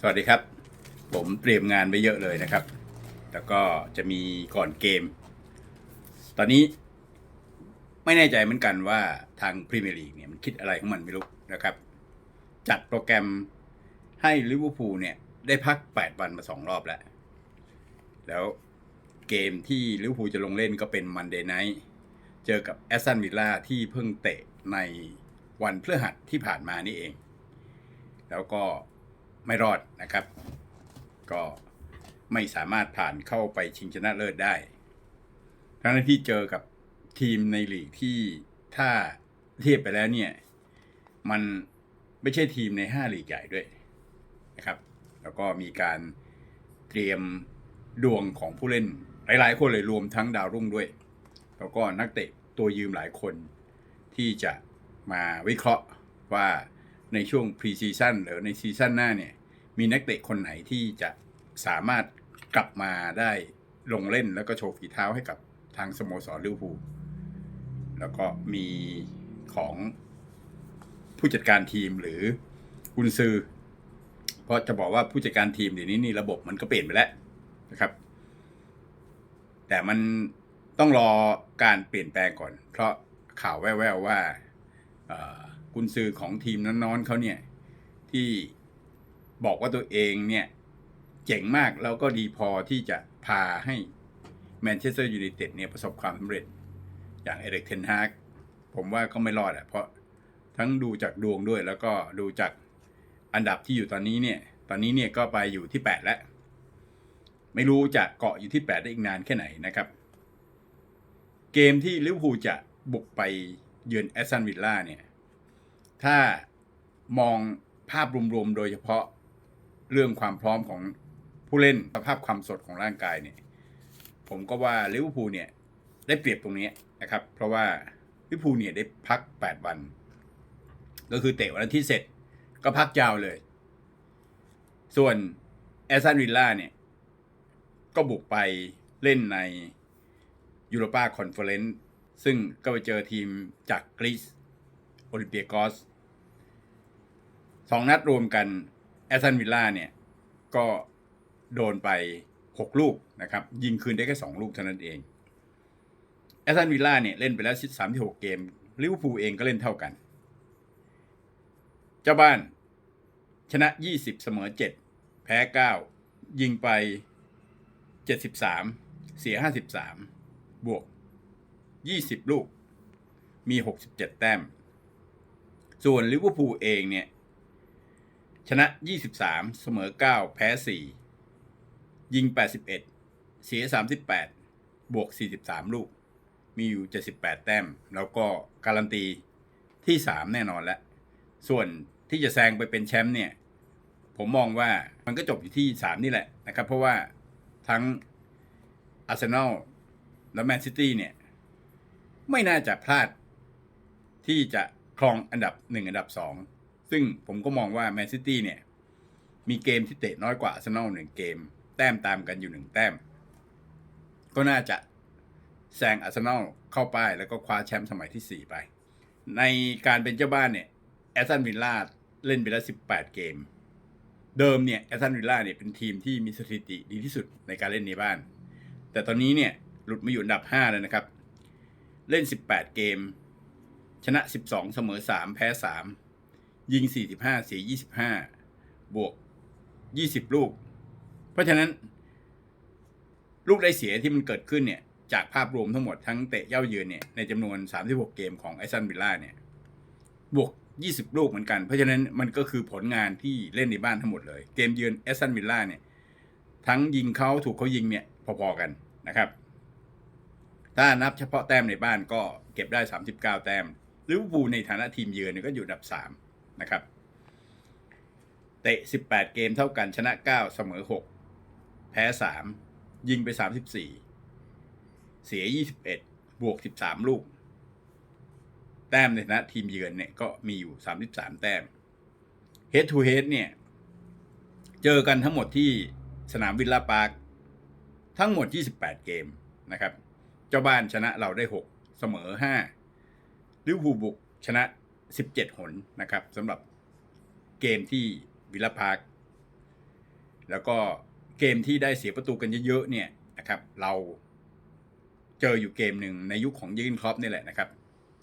สวัสดีครับ ผมเตรียมงานไว้เยอะเลยนะครับ แล้วก็จะมีก่อนเกม ตอนนี้ไม่แน่ใจเหมือนกันว่าทางพรีเมียร์ลีกเนี่ยมันคิดอะไรของมันไม่รู้นะครับ จัดโปรแกรมให้ลิเวอร์พูลเนี่ยได้พัก 8 วันมา 2 รอบแล้ว แล้วเกมที่ลิเวอร์พูลจะลงเล่นก็เป็นมันเดย์ไนท์เจอกับแอสตันวิลล่าที่เพิ่งเตะในวันพฤหัสที่ผ่านมานี่เอง แล้วก็ ไม่รอดนะครับ ก็ไม่สามารถผ่านเข้าไปชิงชนะเลิศได้ ทั้งที่เจอกับทีมในลีกที่ถ้าเทียบไปแล้วเนี่ย มันไม่ใช่ทีมใน5ลีกใหญ่ด้วยนะครับ แล้วก็มีการเตรียมดวงของผู้เล่น หลาย ๆ คนเลยรวมทั้งดาวรุ่งด้วย แล้วก็นักเตะตัวยืมหลายคนที่จะมาวิเคราะห์ว่า ในช่วงพรีซีซั่นหรือในซีซั่นหน้าเนี่ย มีนักเตะคนไหนที่จะสามารถกลับมาได้ลงเล่นแล้วก็โชว์ฝีเท้าให้กับทางสโมสรลิเวอร์พูลแล้วก็มีของผู้จัดการทีมหรือกุนซือ เพราะจะบอกว่าผู้จัดการทีมเดี๋ยวนี้นี่ระบบมันก็เปลี่ยนไปแล้วนะครับ แต่มันต้องรอการเปลี่ยนแปลงก่อน เพราะข่าวแว่วๆว่าเอ่อ กุนซือของทีมนั้นๆเขาเนี่ยที่บอกว่าตัวเองเนี่ยเจ๋งมากแล้วก็ดีพอที่จะพาให้แมนเชสเตอร์ยูไนเต็ดเนี่ยประสบความสำเร็จ อย่างเอริกเทนฮากผมว่าก็ไม่รอดอะเพราะทั้งดูจากดวงด้วยแล้วก็ดูจากอันดับที่อยู่ตอนนี้เนี่ย ตอนนี้เนี่ยก็ไปอยู่ที่ 8 แล้ว ไม่รู้จะเกาะอยู่ที่ 8 ได้อีกนานแค่ไหนนะครับ เกมที่ลิเวอร์พูลจะบุกไปเยือนแอสตันวิลล่าเนี่ย ถ้ามองภาพรวมๆ โดยเฉพาะเรื่องความพร้อมของผู้เล่นสภาพความสดของร่างกายเนี่ย ผมก็ว่าลิเวอร์พูลเนี่ย ได้เปรียบตรงนี้นะครับ เพราะว่าลิเวอร์พูลเนี่ยได้พัก 8 วัน ก็คือเตะวันอาทิตย์เสร็จก็พักยาวเลย ส่วนแอสตันวิลล่าเนี่ย ก็บุกไปเล่นในยูโรปาคอนเฟอเรนซ์ซึ่งก็ไปเจอทีมจากกรีซ อลิมเปียกอสสองนัดรวมกันแอสตันวิลล่าเนี่ย ก็โดนไป6ลูกนะครับ ยิงคืนได้แค่2ลูกเท่านั้นเองแอสตันวิลล่าเนี่ยเล่นไปแล้ว36เกมลิเวอร์พูลเองก็เล่นเท่ากัน เจ้าบ้านชนะ20เสมอ7แพ้9ยิงไป73เสีย53บวก20ลูก มี67แต้ม ส่วนลิเวอร์พูลเองเนี่ย ชนะ 23 เสมอ 9 แพ้ 4 ยิง 81 เสีย 38 บวก 43 ลูก มีอยู่ 78 แต้ม แล้วก็การันตีที่ 3 แน่นอนแล้ว ส่วนที่จะแซงไปเป็นแชมป์เนี่ย ผมมองว่ามันก็จบอยู่ที่ 3 นี่แหละนะครับ เพราะว่าทั้งอาร์เซนอลและแมนซิตี้เนี่ย ไม่น่าจะพลาดที่จะ ครองอันดับ1อันดับ2ซึ่งผมก็มองว่าแมนซิตี้เนี่ย มีเกมที่เตะน้อยกว่าอาร์เซนอลหนึ่งเกม แต้มตามกันอยู่หนึ่งแต้ม ก็น่าจะแซงอาร์เซนอลเข้าป้ายแล้วก็คว้าแชมป์สมัยที่ 4 ไป ในการเป็นเจ้าบ้านเนี่ยแอสตันวิลล่าเล่นไปแล้ว 18 เกม เดิมเนี่ยแอสตันวิลล่าเนี่ยเป็นทีมที่มีสถิติดีที่สุดในการเล่นในบ้าน แต่ตอนนี้เนี่ยหลุดมาอยู่อันดับ 5 แล้วนะครับ เล่น 18 เกม ชนะ 12 เสมอ 3 แพ้ 3 ยิง 45 เสีย 25 บวก 20 ลูก เพราะฉะนั้น ลูกได้เสียที่มันเกิดขึ้นเนี่ย จากภาพรวมทั้งหมดทั้งเตะเย่าเยือนเนี่ย ในจำนวน 36 เกมของไอซันวิลล่าเนี่ย บวก 20 ลูกเหมือนกัน เพราะฉะนั้นมันก็คือผลงานที่เล่นในบ้านทั้งหมดเลย เกมเยือนแอสตันวิลล่าเนี่ย ทั้งยิงเขาถูกเขายิงเนี่ยพอๆกันนะครับถ้านับเฉพาะแต้มในบ้านก็เก็บได้ 39 แต้ม ลิเวอร์พูลในฐานะทีมเยือนก็อยู่อันดับ3นะครับ เตะ 18 เกมเท่ากันชนะ 9 เสมอ 6 แพ้ 3 ยิงไป 34 เสีย 21 บวก 13 ลูก แต้มในฐานะทีมเยือนเนี่ยก็มีอยู่ 33 แต้ม Head to Head เนี่ย เจอกันทั้งหมดที่สนามวิลล่าปาร์คทั้งหมด 28 เกมนะครับ เจ้าบ้านชนะเราได้ 6 เสมอ 5 ลิเวอร์พูลบุกชนะ 17 หนนะครับสำหรับเกมที่วิลพาร์คแล้วก็เกมที่ได้เสียประตูกันเยอะๆเนี่ยนะครับ เราเจออยู่เกมหนึ่งในยุคของยอร์เกนคล็อปนี่แหละนะครับ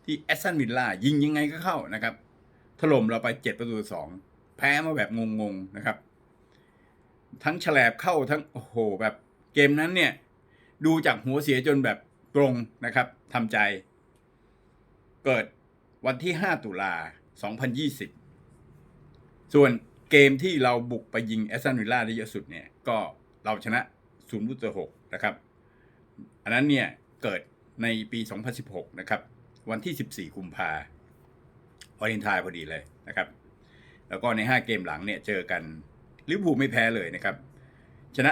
ที่แอสตันวิลล่ายิงยังไงก็เข้านะครับ ถล่มเราไปเจ็ดประตูต่อสองแพ้มาแบบงงๆนะครับ ทั้งฉลบเข้าทั้งโอ้โหแบบเกมนั้นเนี่ยดูจากหัวเสียจนแบบตรงนะครับทำใจ เกิดวันที่ 5 ตุลา 2020 ส่วนเกมที่เราบุกไปยิงแอสตันวิลล่าได้เยอะสุดเนี่ย ก็เราชนะ0ูนย์ต่อ6นะครับ อันนั้นเนี่ย เกิดในปี 2016 นะครับ วันที่ 14 กุมภาพันธ์วาเลนทน์พอดีเลยนะครับ แล้วก็ใน 5 เกมหลังเนี่ย เจอกันลิเวอร์พูลไม่แพ้เลยนะครับ ชนะ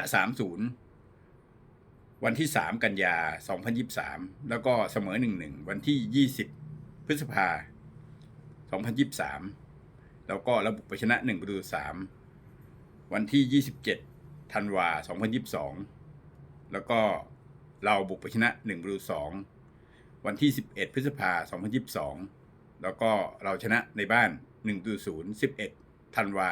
3-0 วันที่ 3 กันยา 2023 แล้วก็เสมอ 1-1 วันที่ 20 พฤษภา 2023 แล้วก็ระบุไปชนะ1ประตู3วันที่ 27 ธันวา 2022 แล้วก็เราบุกไปชนะ1ประตู2วันที่ 11 พฤษภา 2022 แล้วก็เราชนะในบ้าน1ประตู0 11 ธันวา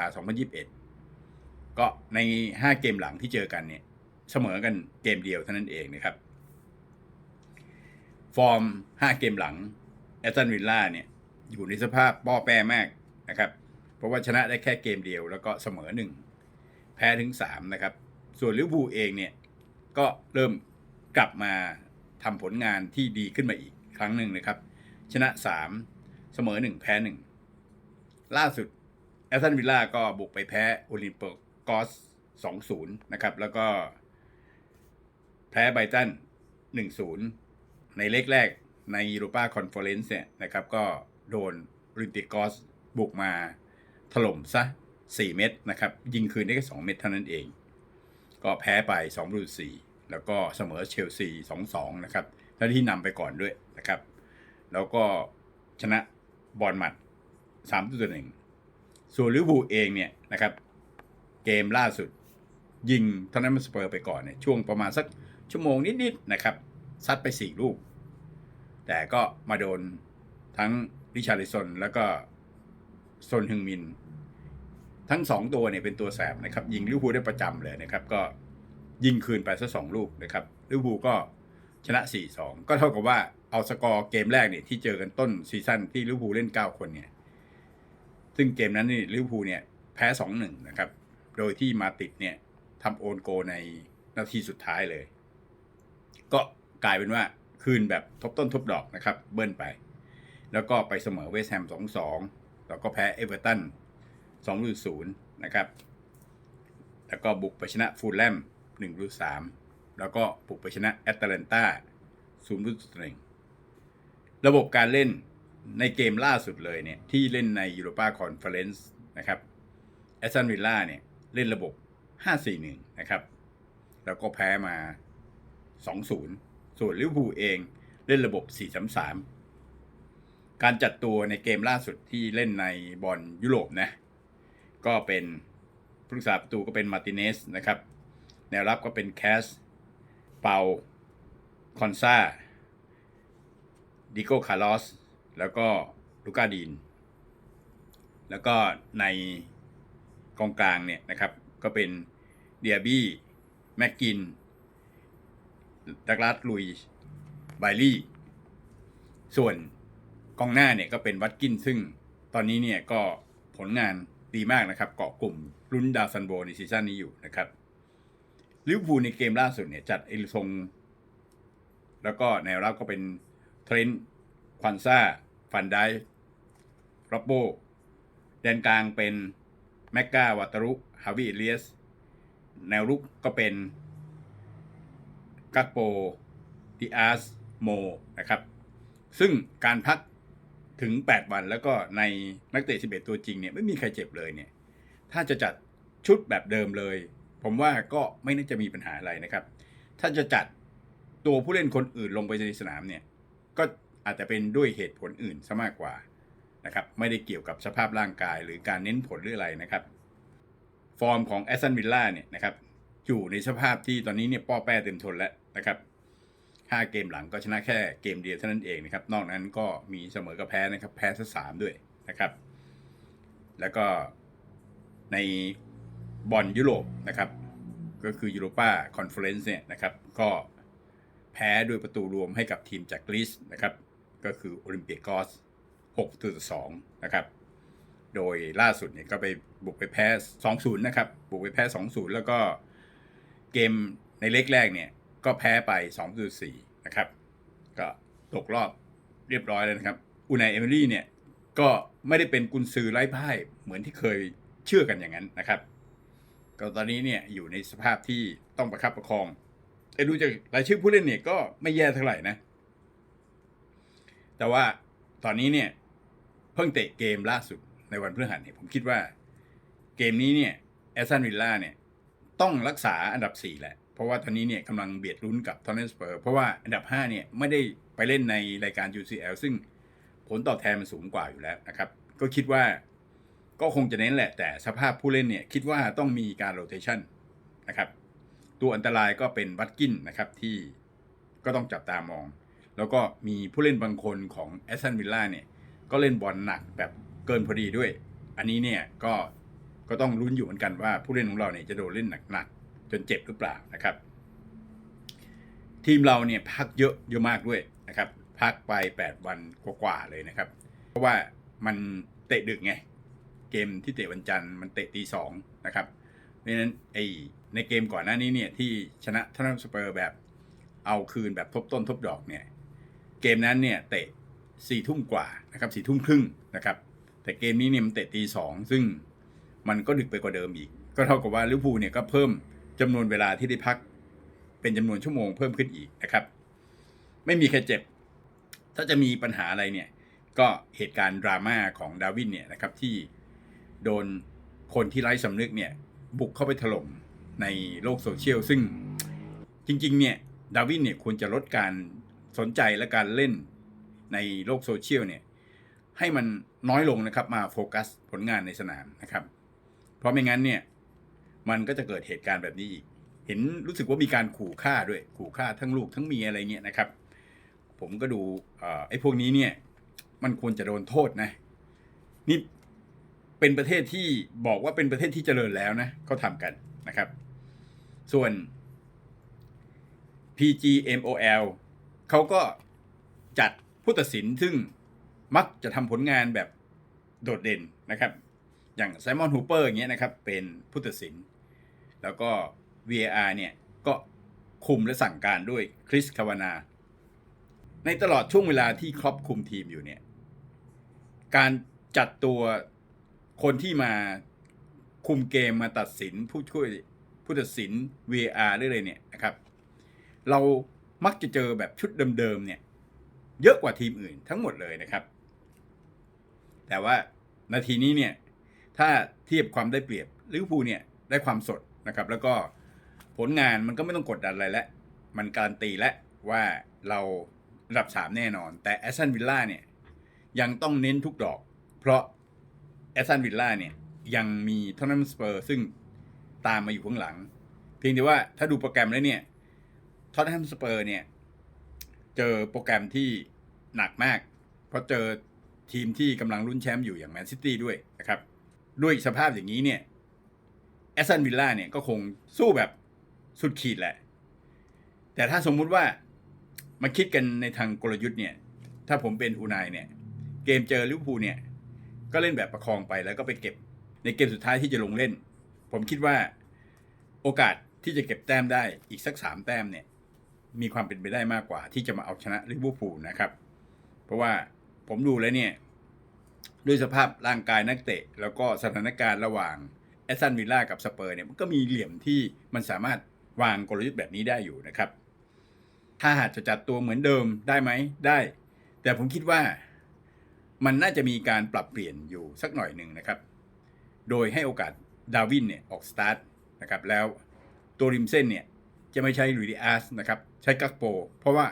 2021 ก็ใน 5 เกมหลังที่เจอกันเนี่ยเสมอกันเกมเดียวเท่านั้นเองนะครับ ฟอร์ม 5 เกมหลัง แอตตันวิลล่าเนี่ยอยู่ในสภาพป้อแป้มากนะครับ เพราะว่าชนะได้แค่เกมเดียวแล้วก็เสมอ1แพ้ถึง3นะครับ ส่วนลิเวอร์พูลเองเนี่ยก็เริ่มกลับมาทำผลงานที่ดีขึ้นมาอีกครั้งหนึ่งนะครับ ชนะ3เสมอ1แพ้1ล่าสุดแอสตันวิลล่าก็บุกไปแพ้โอลิมเปิกอส2-0นะครับ แล้วก็แพ้ไบตัน1-0ในเล็กแรก ในยูโรปาคอนเฟอเรนซ์เนี่ยนะครับก็โดนโอลิมปิกอสบุกมาถล่มซะ 4 เม็ดนะครับ ยิงคืนได้แค่ 2 เม็ดเท่านั้นเอง ก็แพ้ไป2ประตู4แล้วก็เสมอเชลซี 2-2 นะครับแล้วที่นำไปก่อนด้วยนะครับ แล้วก็ชนะบอลหมัด3ตัวหนึ่งส่วนลิเวอร์พูลเองเนี่ยนะครับ เกมล่าสุดยิงเทอนนัมสเปอร์ไปก่อนเนี่ยช่วงประมาณสักชั่วโมงนิดๆนะครับซัดไป 4 ลูก แต่ก็มาโดนทั้งริชาริซอนแล้วก็ซนฮึงมิน ทั้ง2ตัวเนี่ยเป็นตัวแสบนะครับ ยิงลิเวอร์พูลได้ประจำเลยนะครับ ก็ยิงคืนไปสักสองลูกนะครับลิเวอร์พูลก็ชนะ 4-2 ก็เท่ากับว่าเอาสกอร์เกมแรกเนี่ยที่เจอกันต้นซีซั่นที่ลิเวอร์พูลเล่น 9 คนเนี่ย ซึ่งเกมนั้นนี่ลิเวอร์พูลเนี่ยแพ้ 2-1 นะครับ โดยที่มาติดเนี่ยทำโอนโกในนาทีสุดท้ายเลย ก็กลายเป็นว่า คืนแบบทบต้นทบดอกนะครับ เบิ้ลไป แล้วก็ไปเสมอเวสต์แฮม2-2แล้วก็แพ้เอเวอร์ตัน2-0นะครับ แล้วก็บุกไปชนะฟูลแลม1-3แล้วก็บุกไปชนะแอตแลนตา0-1ระบบการเล่นในเกมล่าสุดเลยเนี่ย ที่เล่นในยูโรปาคอนเฟอเรนซ์นะครับแอสตันวิลล่าเนี่ย เล่นระบบ 5-4-1 นะครับ แล้วก็แพ้มา 2-0 ส่วนลิเวอร์พูลเองเล่นระบบ 4-3-3 การจัดตัวในเกมล่าสุดที่เล่นในบอลยุโรปนะ ก็เป็นผู้รักษาประตูก็เป็นมาร์ติเนสนะครับ แนวรับก็เป็นแคส เปา คอนซาดิโก้คาร์ลอส แล้วก็ลูก้าดีน แล้วก็ในกองกลางเนี่ยนะครับ ก็เป็นเดียบี้ แม็กกิน ดักลาสลุยไบลี่ ส่วนกองหน้าเนี่ยก็เป็นวัตกินซึ่งตอนนี้เนี่ยก็ผลงานดีมากนะครับ เกาะกลุ่มรุ่นดาวซันโบในซีซั่นนี้อยู่นะครับลิเวอร์พูลในเกมล่าสุดเนี่ยจัดเอลิซงแล้วก็แนวรับก็เป็นเทรนต์ควันซ่าฟันไดโรบโบแดนกลางเป็นแมกกาวัตารุฮาวิเอเลียส แนวรุกก็เป็น กักโปดิอาสโมนะครับ ซึ่งการพักถึง 8 วันแล้วก็ในนักเตะ 11 ตัวจริงเนี่ยไม่มีใครเจ็บเลยเนี่ย ถ้าจะจัดชุดแบบเดิมเลย ผมว่าก็ไม่น่าจะมีปัญหาอะไรนะครับ ถ้าจะจัดตัวผู้เล่นคนอื่นลงไปในสนามเนี่ย ก็อาจจะเป็นด้วยเหตุผลอื่นซะมากกว่านะครับ ไม่ได้เกี่ยวกับสภาพร่างกายหรือการเน้นผลหรืออะไรนะครับ ฟอร์มของแอสตันวิลล่าเนี่ยนะครับ อยู่ในสภาพที่ตอนนี้เนี่ยป้อแป้เต็มทนแล้วนะครับ5เกมหลังก็ชนะแค่เกมเดียวเท่านั้นเองนะครับ นอกนั้นก็มีเสมอกับแพ้นะครับ แพ้ซะสามด้วยนะครับ แล้วก็ในบอลยุโรปนะครับ ก็คือยูโรป้าคอนเฟอเรนซ์เนี่ยนะครับ ก็แพ้ด้วยประตูรวมให้กับทีมจากกรีซนะครับ ก็คือโอลิมเปียกอส6ต่อ2นะครับ โดยล่าสุดเนี่ยก็ไปบุกไปแพ้ 2-0 นะครับ บุกไปแพ้ 2-0 แล้วก็ เกมในเล็กแรกเนี่ย ก็แพ้ไป2-4นะครับ ก็ตกรอบเรียบร้อยแล้วนะครับอูนายเอมิลี่เนี่ยก็ไม่ได้เป็นกุนซือไร้พ่ายเหมือนที่เคยเชื่อกันอย่างนั้นนะครับ ก็ตอนนี้เนี่ยอยู่ในสภาพที่ต้องประคับประคองแต่ดูจากรายชื่อผู้เล่นเนี่ยก็ไม่แย่เท่าไหร่นะ แต่ว่าตอนนี้เนี่ยเพิ่งเตะเกมล่าสุดในวันพฤหัสเนี่ยผมคิดว่าเกมนี้เนี่ยแอสตันวิลล่าเนี่ย ต้องรักษาอันดับ 4 แหละ เพราะว่าตอนนี้เนี่ยกำลังเบียดลุ้นกับทอนเนสเปอร์เพราะว่าอันดับ 5 เนี่ยไม่ได้ไปเล่นในรายการ UCL ซึ่งผลตอบแทนมันสูงกว่าอยู่แล้วนะครับ ก็คิดว่าก็คงจะเน้นแหละ แต่สภาพผู้เล่นเนี่ยคิดว่าต้องมีการโรเ t ชันนะครับตัวอันตรายก็เป็นวัตกินนะครับที่ก็ต้องจับตามอง แล้วก็มีผู้เล่นบางคนของแอสตันวิลล่าเนี่ยก็เล่นบอลหนักแบบเกินพอดีด้วย อันนี้เนี่ยก็ ก็ต้องลุ้นอยู่เหมือนกันว่าผู้เล่นของเราเนี่ยจะโดนเล่นหนักๆจนเจ็บหรือเปล่านะครับ ทีมเราเนี่ยพักเยอะเยอะมากด้วยนะครับพักไป 8 วันกว่าๆเลยนะครับ เพราะว่ามันเตะดึกไง เกมที่เตะวันจันทร์มันเตะตีสองนะครับเพราะฉะนั้นไอในเกมก่อนหน้านี้เนี่ยที่ชนะทอนนัมสเปอร์แบบเอาคืนแบบทบต้นทบดอกเนี่ยเกมนั้นเนี่ยเตะสี่ทุ่มกว่านะครับสี่ทุ่มครึ่งนะครับแต่เกมนี้เนี่ยมันเตะตีสองซึ่ง มันก็ดึกไปกว่าเดิมอีก ก็เท่ากับว่าลิเวอร์พูลเนี่ยก็เพิ่มจำนวนเวลาที่ได้พัก เป็นจำนวนชั่วโมงเพิ่มขึ้นอีกนะครับ ไม่มีใครเจ็บ ถ้าจะมีปัญหาอะไรเนี่ย ก็เหตุการณ์ดราม่าของดาวินเนี่ยนะครับที่โดนคนที่ไร้สำนึกเนี่ยบุกเข้าไปถล่มในโลกโซเชียลซึ่งจริงๆเนี่ยดาวินเนี่ยควรจะลดการสนใจและการเล่นในโลกโซเชียลเนี่ยให้มันน้อยลงนะครับมาโฟกัสผลงานในสนามนะครับ เพราะไม่งั้นเนี่ย มันก็จะเกิดเหตุการณ์แบบนี้อีก เห็นรู้สึกว่ามีการขู่ฆ่าด้วย ขู่ฆ่าทั้งลูกทั้งเมียอะไรเงี้ยนะครับ ผมก็ดูอไอ้พวกนี้เนี่ย มันควรจะโดนโทษนะ นี่เป็นประเทศที่บอกว่าเป็นประเทศที่เจริญแล้วนะเขาทำกันนะครับ ส่วน PGMOL เขาก็จัดผู้ตัดสินซึ่งมักจะทำผลงานแบบโดดเด่นนะครับ อย่างไซมอนฮูเปอร์อย่างเงี้ยนะครับ เป็นผู้ตัดสิน แล้วก็ VAR เนี่ย ก็คุมและสั่งการด้วยคริสคาวานา ในตลอดช่วงเวลาที่ครอปคุมทีมอยู่เนี่ย การจัดตัวคนที่มาคุมเกมมาตัดสินผู้ช่วยผู้ตัดสิน VAR ได้เลยเนี่ยนะครับ เรามักจะเจอแบบชุดเดิมๆเนี่ย เยอะกว่าทีมอื่นทั้งหมดเลยนะครับ แต่ว่านาทีนี้เนี่ย ถ้าเทียบความได้เปรียบลิเวอร์พูลเนี่ยได้ความสดนะครับ แล้วก็ผลงานมันก็ไม่ต้องกดดันอะไรแล้วมันการันตีแล้วว่าเราระดับ 3 แน่นอน แต่แอสตันวิลล่าเนี่ยยังต้องเน้นทุกดอก เพราะแอสตันวิลล่าเนี่ยยังมีทอนนัมสเปอร์ซึ่งตามมาอยู่ข้างหลัง เพียงแต่ว่าถ้าดูโปรแกรมแล้วเนี่ยทอนนัมสเปอร์เนี่ยเจอโปรแกรมที่หนักมาก เพราะเจอทีมที่กำลังลุ้นแชมป์อยู่อย่างแมนซิตี้ด้วยนะครับ ด้วยสภาพอย่างนี้เนี่ยแอสตันวิลล่าเนี่ยก็คงสู้แบบสุดขีดแหละ แต่ถ้าสมมุติว่ามาคิดกันในทางกลยุทธ์เนี่ย ถ้าผมเป็นอูนายเนี่ย เกมเจอลิเวอร์พูลเนี่ย ก็เล่นแบบประคองไปแล้วก็ไปเก็บในเกมสุดท้ายที่จะลงเล่น ผมคิดว่าโอกาสที่จะเก็บแต้มได้อีกสักสามแต้มเนี่ย มีความเป็นไปได้มากกว่าที่จะมาเอาชนะลิเวอร์พูลนะครับ เพราะว่าผมดูแล้วเนี่ย ด้วยสภาพร่างกายนักเตะ แล้วก็สถานการณ์ระหว่างแอสตันวิลล่ากับสเปอร์เนี่ยมันก็มีเหลี่ยมที่มันสามารถวางกลยุทธ์แบบนี้ได้อยู่นะครับ ถ้าหากจะจัดตัวเหมือนเดิมได้ไหมได้ แต่ผมคิดว่ามันน่าจะมีการปรับเปลี่ยนอยู่สักหน่อยหนึ่งนะครับ โดยให้โอกาสดาวินเนี่ยออกสตาร์ทนะครับแล้วตัวริมเส้นเนี่ยจะไม่ใช่ลุยดิอาสนะครับใช้กักโป เพราะว่า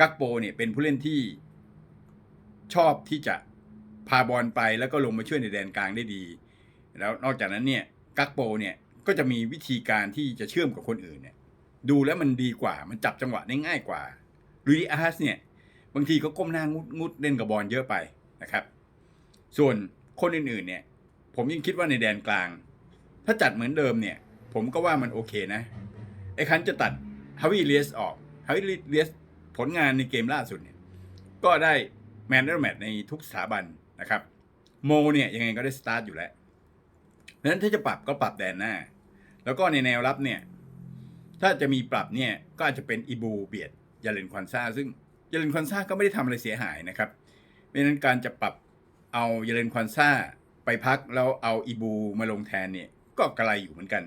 กักโปเนี่ยเป็นผู้เล่นที่ชอบที่จะ พาบอลไปแล้วก็ลงมาช่วยในแดนกลางได้ดี แล้วนอกจากนั้นเนี่ยกักโปเนี่ยก็จะมีวิธีการที่จะเชื่อมกับคนอื่นเนี่ยดูแล้วมันดีกว่ามันจับจังหวะได้ง่ายกว่าลุยอาร์สเนี่ยบางทีก็ก้มหน้างุดงุดเล่นกับบอลเยอะไปนะครับ ส่วนคนอื่นๆเนี่ยผมยังคิดว่าในแดนกลาง ถ้าจัดเหมือนเดิมเนี่ย ผมก็ว่ามันโอเคนะไอ้คันจะตัดฮาวิเลียสออกฮาวิเลียสผลงานในเกมล่าสุดเนี่ยก็ได้แมนเดอร์แมตในทุกสถาบัน นะครับโมเนี่ยยังไงก็ได้สตาร์ทอยู่แล้วเพราะฉะนั้นถ้าจะปรับก็ปรับแดนหน้า แล้วก็ในแนวรับเนี่ยถ้าจะมีปรับเนี่ยก็อาจจะเป็นอีบูเบียดยาเลนควันซ่าซึ่งยาเลนควันซ่าก็ไม่ได้ทำอะไรเสียหายนะครับเพราะนั้นการจะปรับเอายาเลนควันซ่าไปพักแล้วเอาอีบูมาลงแทนเนี่ยก็ไกลอยู่เหมือนกัน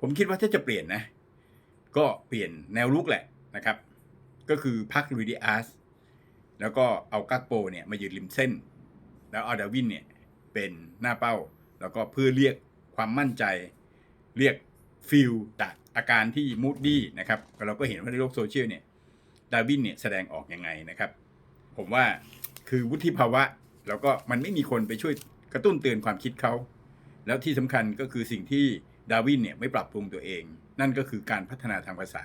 ผมคิดว่าถ้าจะเปลี่ยนนะ ก็เปลี่ยนแนวลุกแหละนะครับ ก็คือพักลุยดิอาสแล้วก็เอากักโปเนี่ยมายืนริมเส้น แล้วเอาดาวินเนี่ยเป็นหน้าเป้า แล้วก็เพื่อเรียกความมั่นใจ เรียกฟิลจากอาการที่มูดดี้นะครับเราก็เห็นว่าในโลกโซเชียลเนี่ยดาวินเนี่ยแสดงออกยังไงนะครับ ผมว่าคือวุฒิภาวะ แล้วก็มันไม่มีคนไปช่วยกระตุ้นเตือนความคิดเขา แล้วที่สำคัญก็คือสิ่งที่ดาวินเนี่ยไม่ปรับปรุงตัวเอง นั่นก็คือการพัฒนาทางภาษา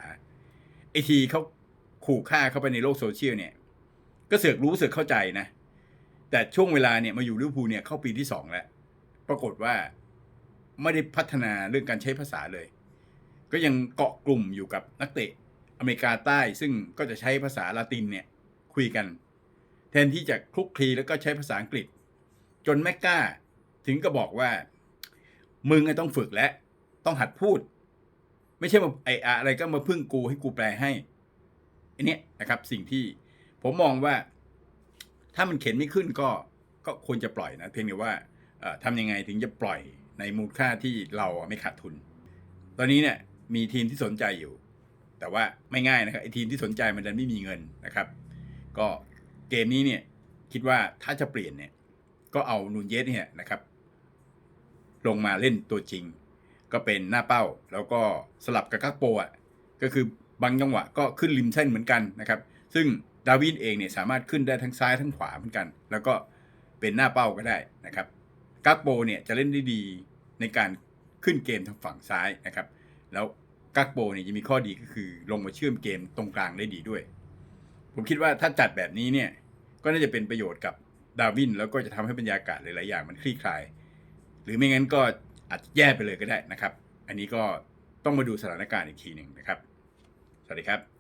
ไอทีเขาขู่ฆ่าเข้าไปในโลกโซเชียลเนี่ยก็เสือกรู้เสือกเข้าใจนะ แต่ช่วงเวลาเนี่ยมาอยู่ลิเวอร์พูลเนี่ยเข้าปีที่สองแล้ว ปรากฏว่าไม่ได้พัฒนาเรื่องการใช้ภาษาเลย ก็ยังเกาะกลุ่มอยู่กับนักเตะอเมริกาใต้ ซึ่งก็จะใช้ภาษาละตินเนี่ยคุยกัน แทนที่จะคลุกคลีแล้วก็ใช้ภาษาอังกฤษ จนแมกกาถึงก็บอกว่า มึงอะต้องฝึกและ ต้องหัดพูด ไม่ใช่มาไออะไรก็มาพึ่งกูให้กูแปลให้อันนี้นะครับสิ่งที่ผมมองว่า ถ้ามันเข็นไม่ขึ้นก็ก็ควรจะปล่อยนะเพียงแต่ว่าทำยังไงถึงจะปล่อยในมูลค่าที่เราไม่ขาดทุน ตอนนี้เนี่ยมีทีมที่สนใจอยู่ แต่ว่าไม่ง่ายนะครับไอทีมที่สนใจมันดันไม่มีเงินนะครับ ก็เกมนี้เนี่ยคิดว่าถ้าจะเปลี่ยนเนี่ยก็เอานูนเยสเนี่ยนะครับ ลงมาเล่นตัวจริง ก็เป็นหน้าเป้า แล้วก็สลับกับกักโปะก็คือบางจังหวะก็ขึ้นริมเส้นเหมือนกันนะครับ ซึ่ง ดาวินเองเนี่ยสามารถขึ้นได้ทั้งซ้ายทั้งขวาเหมือนกัน แล้วก็เป็นหน้าเป้าก็ได้นะครับกักโปเนี่ยจะเล่นได้ดีในการขึ้นเกมทางฝั่งซ้ายนะครับ แล้วกักโปเนี่ยจะมีข้อดีก็คือลงมาเชื่อมเกมตรงกลางได้ดีด้วย ผมคิดว่าถ้าจัดแบบนี้เนี่ยก็น่าจะเป็นประโยชน์กับดาวิน แล้วก็จะทำให้บรรยากาศหลายๆอย่างมันคลี่คลาย หรือไม่งั้นก็อาจจะแย่ไปเลยก็ได้นะครับ อันนี้ก็ต้องมาดูสถานการณ์อีกทีหนึ่งนะครับ สวัสดีครับ